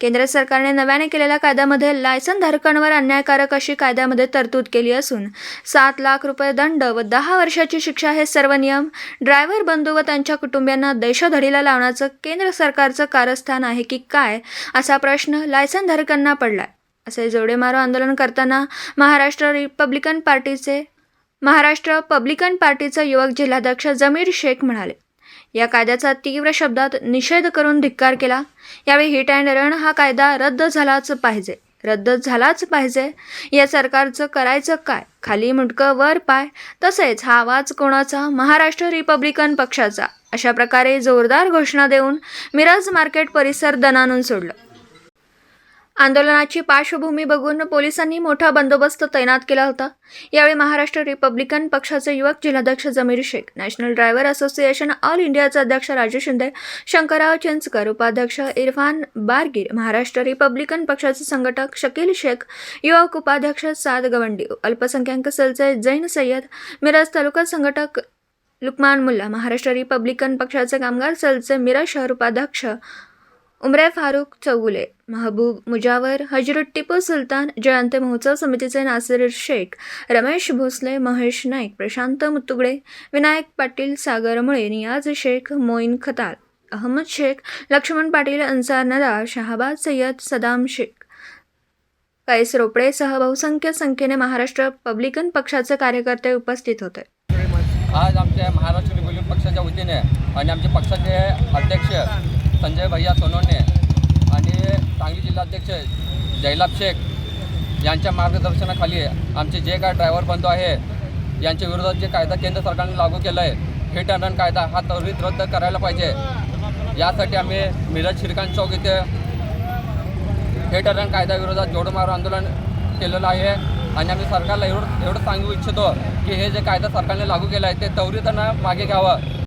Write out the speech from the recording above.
केंद्र सरकारने नव्याने केलेल्या कायद्यामध्ये लायसन धारकांवर अन्यायकारक अशी कायद्यामध्ये तरतूद केली असून सात लाख रुपये दंड व दहा वर्षाची शिक्षा हे सर्व नियम ड्रायव्हर बंधू व त्यांच्या कुटुंबियांना देशधडीला लावण्याचं केंद्र सरकारचं कारस्थान आहे की काय असा प्रश्न लायसन धारकांना पडलाय. असे जोडेमारो आंदोलन करताना महाराष्ट्र रिपब्लिकन पार्टीचे महाराष्ट्र पब्लिकन पार्टीचा युवक जिल्हाध्यक्ष जमीर शेख म्हणाले. या कायद्याचा तीव्र शब्दात निषेध करून धिक्कार केला. यावेळी हिट अँड रन हा कायदा रद्द झालाच पाहिजे. रद्द झालाच पाहिजे. या सरकारचं करायचं काय? खाली मुंडकं वर पाय. तसेच हा आवाज कोणाचा? महाराष्ट्र रिपब्लिकन पक्षाचा. अशा प्रकारे जोरदार घोषणा देऊन मिरज मार्केट परिसर दणानून सोडलं. आंदोलनाची पार्श्वभूमी बघून पोलिसांनी मोठा बंदोबस्त तैनात केला होता. यावेळी महाराष्ट्र रिपब्लिकन पक्षाचे युवक जिल्हाध्यक्ष Jamir Shaikh national driver association all इंडियाचे अध्यक्ष राजू शिंदे शंकरराव चिंचकर उपाध्यक्ष इरफान बारगीर महाराष्ट्र रिपब्लिकन पक्षाचे संघटक शकील शेख युवक उपाध्यक्ष साद गवंडी अल्पसंख्याक सेलचे जैन सय्यद मिरज तालुका संघटक लुकमान मुल्ला महाराष्ट्र रिपब्लिकन पक्षाचे कामगार सेलचे मिरज शहर उपाध्यक्ष उमरे फारुख चौगुले महबूब मुजावर हजरत टिपू सुलतान जयंती महोत्सव समितीचे नासिर शेख रमेश भोसले महेश नाईक प्रशांत मुतुगडे विनायक पाटील सागर मुळे नियाज शेख मोईन खताल अहमद शेख लक्ष्मण पाटील अन्सार नदा शहाबाद सय्यद सदाम शेख. कैस रोपडेसह बहुसंख्य संख्येने महाराष्ट्र पब्लिकन पक्षाचे कार्यकर्ते उपस्थित होते. आज आमच्या महाराष्ट्र रिपब्लिकन पक्षाच्या वतीने आणि आमचे पक्षाचे अध्यक्ष संजय भैया सोनवणे आणि सांगली जिल्हाध्यक्ष जयलाभ शेख यांच्या मार्गदर्शनाखाली आमचे जे काय ड्रायव्हर बंधू आहे यांच्या विरोधात जे कायदा केंद्र सरकारने लागू केला आहे हिट अँड रन कायदा हा त्वरित रद्द करायला पाहिजे. यासाठी आम्ही मिरज श्रीकांत चौक इथे हिट अँड रन कायद्याविरोधात जोडमारो आंदोलन केलेलं आहे आणि आम्ही सरकारला एवढं एवढं सांगू इच्छितो की हे जे कायदा सरकारने लागू केला आहे ते त्वरितनं मागे घ्यावं.